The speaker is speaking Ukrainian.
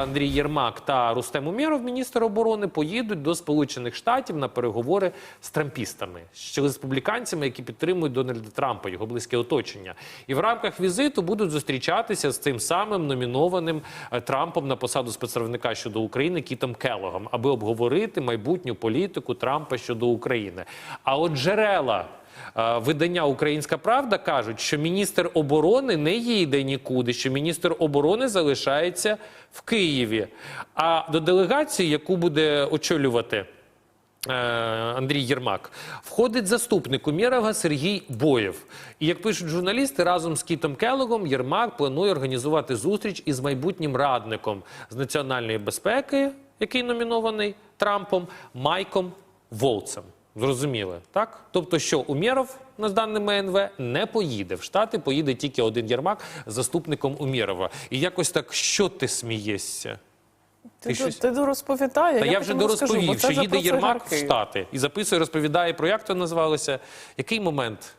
Андрій Єрмак та Рустем Умєров, міністр оборони, поїдуть до Сполучених Штатів на переговори з трампістами, з республіканцями, які підтримують Дональда Трампа, його близьке оточення. І в рамках візиту будуть зустрічатися з цим самим номінованим е, Трампом на посаду спецправника щодо України Кітом Келлогом, аби обговорити майбутню політику Трампа щодо України. А от джерела. Е, Видання Українська Правда кажуть, що міністр оборони не їде нікуди, що міністр оборони залишається в Києві. А до делегації, яку буде очолювати е, Андрій Єрмак, входить заступник Умєрова Сергій Боєв. І як пишуть журналісти, разом з Кітом Келогом Єрмак планує організувати зустріч із майбутнім радником з національної безпеки, який номінований Трампом, Майком Волцем. Зрозуміли, так? Тобто, що Умєров, на з даними НВ, не поїде в Штати, поїде тільки один Єрмак заступником Умєрова. І якось так, що ти смієшся? Ти, Ти ти, дорозповідає. Та я, вже розкажу, бо дорозповів, що їде Єрмак в. Штати і записує, розповідає про як то називалося. Який момент?